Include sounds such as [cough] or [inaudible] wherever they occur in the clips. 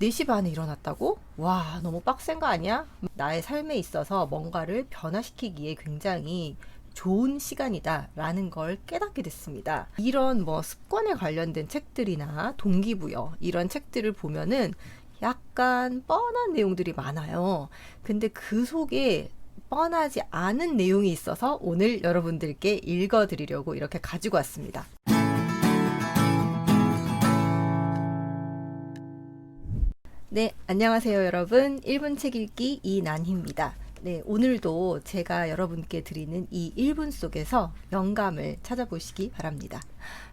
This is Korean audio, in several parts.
4시 반에 일어났다고? 와, 너무 빡센 거 아니야? 나의 삶에 있어서 뭔가를 변화시키기에 굉장히 좋은 시간이다라는 걸 깨닫게 됐습니다. 이런 뭐 습관에 관련된 책들이나 동기부여 이런 책들을 보면은 약간 뻔한 내용들이 많아요. 근데 그 속에 뻔하지 않은 내용이 있어서 오늘 여러분들께 읽어드리려고 이렇게 가지고 왔습니다. 네, 안녕하세요, 여러분. 1분 책 읽기 이난희입니다. 네, 오늘도 제가 여러분께 드리는 이 1분 속에서 영감을 찾아보시기 바랍니다.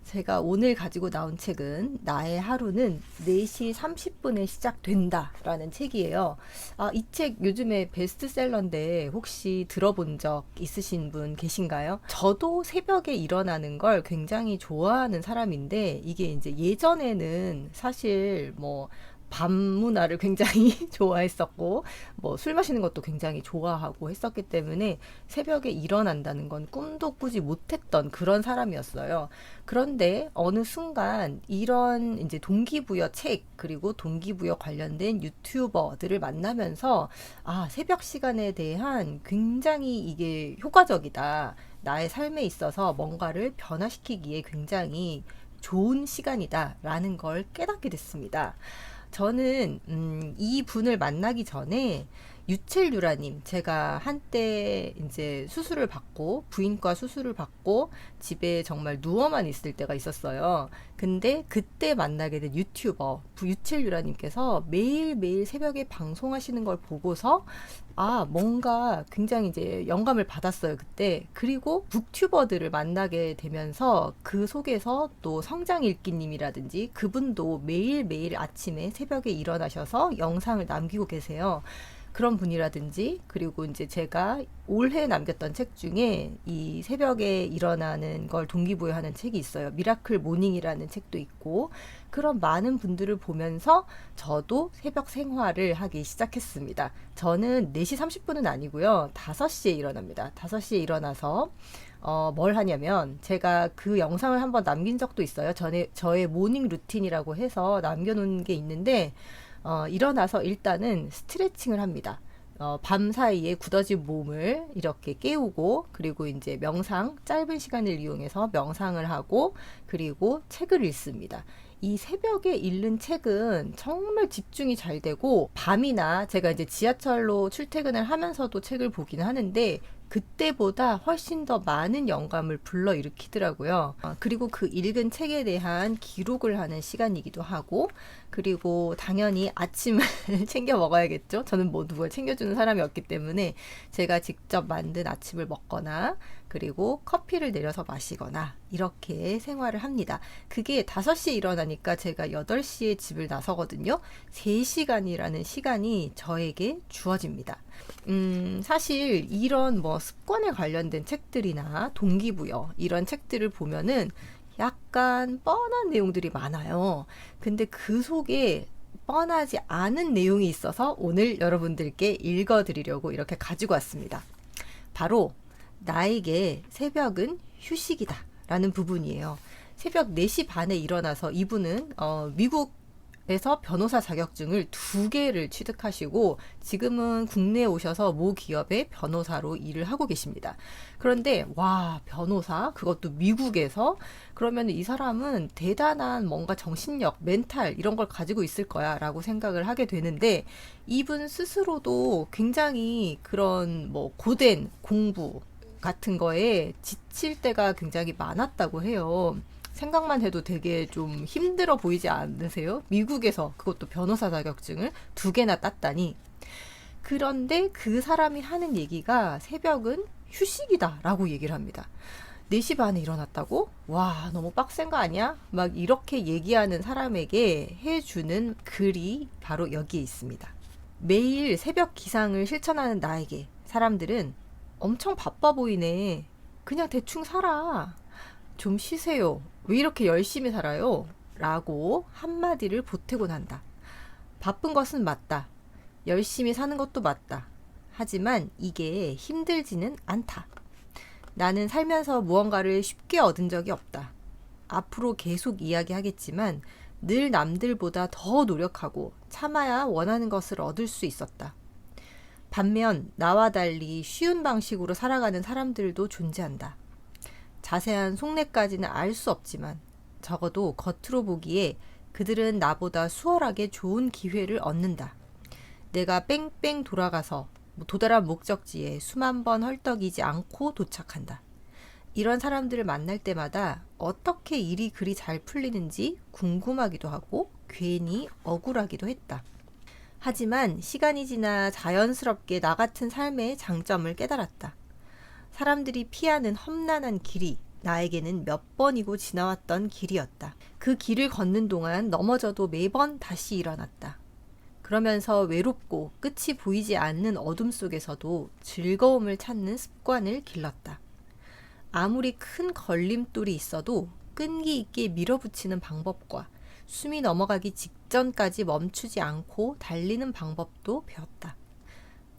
제가 오늘 가지고 나온 책은 나의 하루는 4시 30분에 시작된다 라는 책이에요. 아, 이 책 요즘에 베스트셀러인데 혹시 들어본 적 있으신 분 계신가요? 저도 새벽에 일어나는 걸 굉장히 좋아하는 사람인데 이게 이제 예전에는 사실 뭐 밤 문화를 굉장히 [laughs] 좋아했었고 뭐 술 마시는 것도 굉장히 좋아하고 했었기 때문에 새벽에 일어난다는 건 꿈도 꾸지 못했던 그런 사람이었어요. 그런데 어느 순간 이런 이제 동기부여 책 그리고 동기부여 관련된 유튜버들을 만나면서 아, 새벽 시간에 대한 굉장히 이게 효과적이다. 나의 삶에 있어서 뭔가를 변화시키기에 굉장히 좋은 시간이다라는 걸 깨닫게 됐습니다. 저는 음, 이 분을 만나기 전에 유첼유라님 제가 한때 이제 수술을 받고 부인과 수술을 받고 집에 정말 누워만 있을 때가 있었어요. 근데 그때 만나게 된 유튜버 유첼유라님께서 매일매일 새벽에 방송하시는 걸 보고서 아 뭔가 굉장히 이제 영감을 받았어요 그때 그리고 북튜버들을 만나게 되면서 그 속에서 또 성장 읽기님이라든지 그분도 매일매일 아침에 새벽에 일어나셔서 영상을 남기고 계세요. 그런 분이라든지 그리고 이제 제가 올해 남겼던 책 중에 이 새벽에 일어나는 걸 동기부여하는 책이 있어요. 미라클 모닝이라는 책도 있고 그런 많은 분들을 보면서 저도 새벽 생활을 하기 시작했습니다. 저는 4시 30분은 아니고요. 5시에 일어납니다. 5시에 일어나서 어, 뭘 하냐면 제가 그 영상을 한번 남긴 적도 있어요. 전에 저의 모닝 루틴이라고 해서 남겨놓은 게 있는데 어, 일어나서 일단은 스트레칭을 합니다. 어, 밤 사이에 굳어진 몸을 이렇게 깨우고 그리고 이제 명상 짧은 시간을 이용해서 명상을 하고 그리고 책을 읽습니다. 이 새벽에 읽는 책은 정말 집중이 잘 되고 밤이나 제가 이제 지하철로 출퇴근을 하면서도 책을 보기는 하는데 그때보다 훨씬 더 많은 영감을 불러일으키더라고요. 어, 그리고 그 읽은 책에 대한 기록을 하는 시간이기도 하고, 그리고 당연히 아침을 [laughs] 챙겨 먹어야겠죠. 저는 뭐 누굴 챙겨주는 사람이 없기 때문에 제가 직접 만든 아침을 먹거나, 그리고 커피를 내려서 마시거나, 이렇게 생활을 합니다. 그게 5시에 일어나니까 제가 8시에 집을 나서거든요. 3시간이라는 시간이 저에게 주어집니다. 음, 사실 이런 뭐 습관에 관련된 책들이나 동기부여 이런 책들을 보면은 약간 뻔한 내용들이 많아요. 근데 그 속에 뻔하지 않은 내용이 있어서 오늘 여러분들께 읽어 드리려고 이렇게 가지고 왔습니다. 바로 나에게 새벽은 휴식이다 라는 부분이에요. 새벽 4시 반에 일어나서 이분은 어, 미국 에서 변호사 자격증을 두 개를 취득하시고 지금은 국내에 오셔서 모 기업의 변호사로 일을 하고 계십니다. 그런데 와 변호사 그것도 미국에서 그러면 이 사람은 대단한 뭔가 정신력, 멘탈 이런 걸 가지고 있을 거야라고 생각을 하게 되는데 이분 스스로도 굉장히 그런 뭐 고된 공부 같은 거에 지칠 때가 굉장히 많았다고 해요. 생각만 해도 되게 좀 힘들어 보이지 않으세요? 미국에서 그것도 변호사 자격증을 두 개나 땄다니. 그런데 그 사람이 하는 얘기가 새벽은 휴식이다 라고 얘기를 합니다. 4시 반에 일어났다고? 와, 너무 빡센 거 아니야? 막 이렇게 얘기하는 사람에게 해주는 글이 바로 여기에 있습니다. 매일 새벽 기상을 실천하는 나에게 사람들은 엄청 바빠 보이네. 그냥 대충 살아. 좀 쉬세요. 왜 이렇게 열심히 살아요? 라고 한마디를 보태고 난다. 바쁜 것은 맞다. 열심히 사는 것도 맞다. 하지만 이게 힘들지는 않다. 나는 살면서 무언가를 쉽게 얻은 적이 없다. 앞으로 계속 이야기하겠지만 늘 남들보다 더 노력하고 참아야 원하는 것을 얻을 수 있었다. 반면 나와 달리 쉬운 방식으로 살아가는 사람들도 존재한다. 자세한 속내까지는 알 수 없지만 적어도 겉으로 보기에 그들은 나보다 수월하게 좋은 기회를 얻는다. 내가 뺑뺑 돌아가서 도달한 목적지에 수만 번 헐떡이지 않고 도착한다. 이런 사람들을 만날 때마다 어떻게 일이 그리 잘 풀리는지 궁금하기도 하고 괜히 억울하기도 했다. 하지만 시간이 지나 자연스럽게 나 같은 삶의 장점을 깨달았다. 사람들이 피하는 험난한 길이 나에게는 몇 번이고 지나왔던 길이었다. 그 길을 걷는 동안 넘어져도 매번 다시 일어났다. 그러면서 외롭고 끝이 보이지 않는 어둠 속에서도 즐거움을 찾는 습관을 길렀다. 아무리 큰 걸림돌이 있어도 끈기 있게 밀어붙이는 방법과 숨이 넘어가기 직전까지 멈추지 않고 달리는 방법도 배웠다.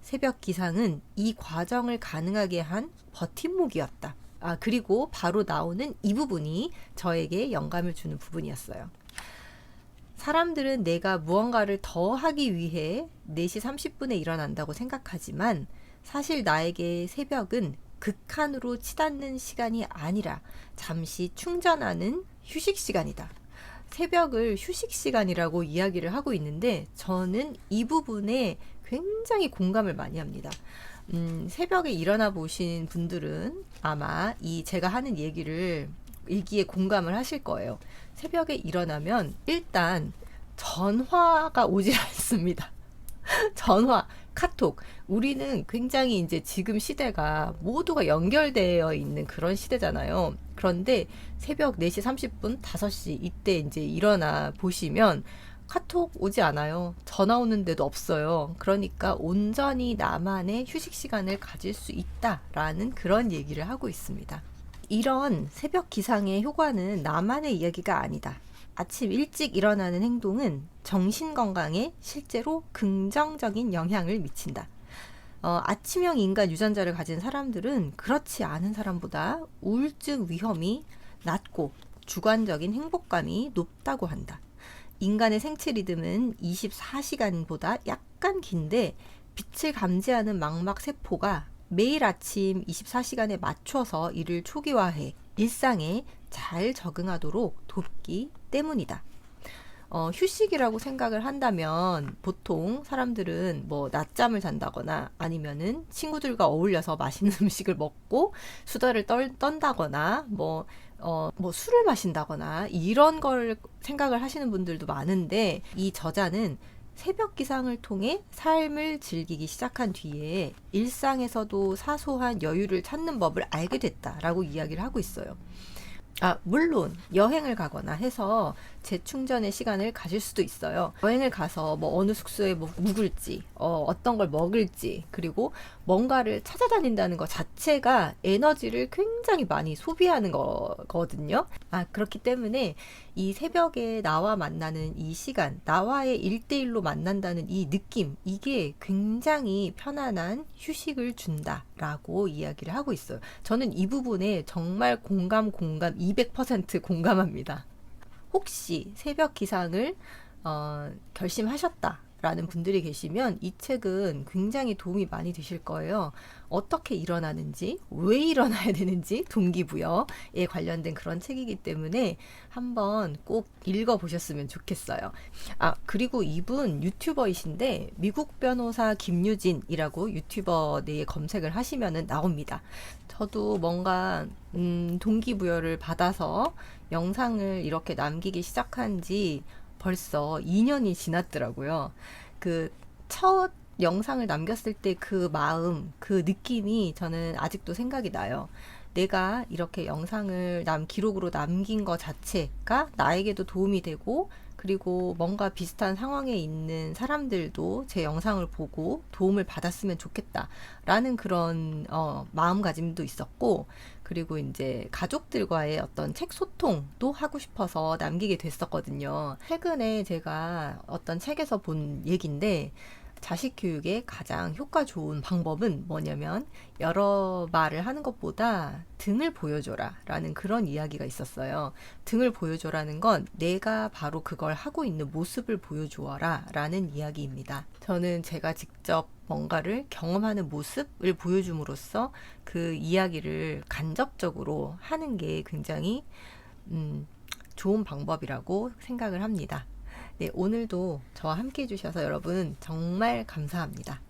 새벽 기상은 이 과정을 가능하게 한 버팀목이었다. 아, 그리고 바로 나오는 이 부분이 저에게 영감을 주는 부분이었어요. 사람들은 내가 무언가를 더 하기 위해 4시 30분에 일어난다고 생각하지만 사실 나에게 새벽은 극한으로 치닫는 시간이 아니라 잠시 충전하는 휴식 시간이다. 새벽을 휴식 시간이라고 이야기를 하고 있는데 저는 이 부분에 굉장히 공감을 많이 합니다. 음, 새벽에 일어나 보신 분들은 아마 이 제가 하는 얘기를 일기에 공감을 하실 거예요. 새벽에 일어나면 일단 전화가 오질 [laughs] 않습니다. 전화, 카톡. 우리는 굉장히 이제 지금 시대가 모두가 연결되어 있는 그런 시대잖아요. 그런데 새벽 4시 30분, 5시 이때 이제 일어나 보시면 카톡 오지 않아요. 전화 오는데도 없어요. 그러니까 온전히 나만의 휴식 시간을 가질 수 있다라는 그런 얘기를 하고 있습니다. 이런 새벽 기상의 효과는 나만의 이야기가 아니다. 아침 일찍 일어나는 행동은 정신 건강에 실제로 긍정적인 영향을 미친다. 어, 아침형 인간 유전자를 가진 사람들은 그렇지 않은 사람보다 우울증 위험이 낮고 주관적인 행복감이 높다고 한다. 인간의 생체 리듬은 24시간보다 약간 긴데 빛을 감지하는 망막 세포가 매일 아침 24시간에 맞춰서 이를 초기화해 일상에 잘 적응하도록 돕기 때문이다. 어, 휴식이라고 생각을 한다면 보통 사람들은 뭐 낮잠을 잔다거나 아니면은 친구들과 어울려서 맛있는 [laughs] 음식을 먹고 수다를 떨, 떤다거나 뭐, 어, 뭐 술을 마신다거나 이런 걸 생각을 하시는 분들도 많은데 이 저자는 새벽 기상을 통해 삶을 즐기기 시작한 뒤에 일상에서도 사소한 여유를 찾는 법을 알게 됐다라고 이야기를 하고 있어요. 아, 물론 여행을 가거나 해서 재충전의 시간을 가질 수도 있어요. 여행을 가서 뭐 어느 숙소에 뭐 묵을지, 어, 어떤 걸 먹을지, 그리고 뭔가를 찾아다닌다는 것 자체가 에너지를 굉장히 많이 소비하는 거거든요. 아, 그렇기 때문에 이 새벽에 나와 만나는 이 시간, 나와의 일대일로 만난다는 이 느낌, 이게 굉장히 편안한 휴식을 준다라고 이야기를 하고 있어요. 저는 이 부분에 정말 공감, 공감, 200% 공감합니다. 혹시 새벽 기상을 어, 결심하셨다. 라는 분들이 계시면 이 책은 굉장히 도움이 많이 되실 거예요. 어떻게 일어나는지, 왜 일어나야 되는지 동기부여에 관련된 그런 책이기 때문에 한번 꼭 읽어 보셨으면 좋겠어요. 아, 그리고 이분 유튜버이신데 미국 변호사 김유진이라고 유튜버 내에 검색을 하시면은 나옵니다. 저도 뭔가 음, 동기부여를 받아서 영상을 이렇게 남기기 시작한 지 벌써 2년이 지났더라고요. 그 첫 영상을 남겼을 때 그 마음, 그 느낌이 저는 아직도 생각이 나요. 내가 이렇게 영상을 남 기록으로 남긴 것 자체가 나에게도 도움이 되고 그리고 뭔가 비슷한 상황에 있는 사람들도 제 영상을 보고 도움을 받았으면 좋겠다라는 그런 어, 마음가짐도 있었고 그리고 이제 가족들과의 어떤 책 소통도 하고 싶어서 남기게 됐었거든요. 최근에 제가 어떤 책에서 본 얘기인데 자식 교육의 가장 효과 좋은 방법은 뭐냐면 여러 말을 하는 것보다 등을 보여줘라 라는 그런 이야기가 있었어요. 등을 보여줘라는 건 내가 바로 그걸 하고 있는 모습을 보여주어라 라는 이야기입니다. 저는 제가 직접 뭔가를 경험하는 모습을 보여줌으로써 그 이야기를 간접적으로 하는 게 굉장히 음, 좋은 방법이라고 생각을 합니다. 네, 오늘도 저와 함께 해주셔서 여러분 정말 감사합니다.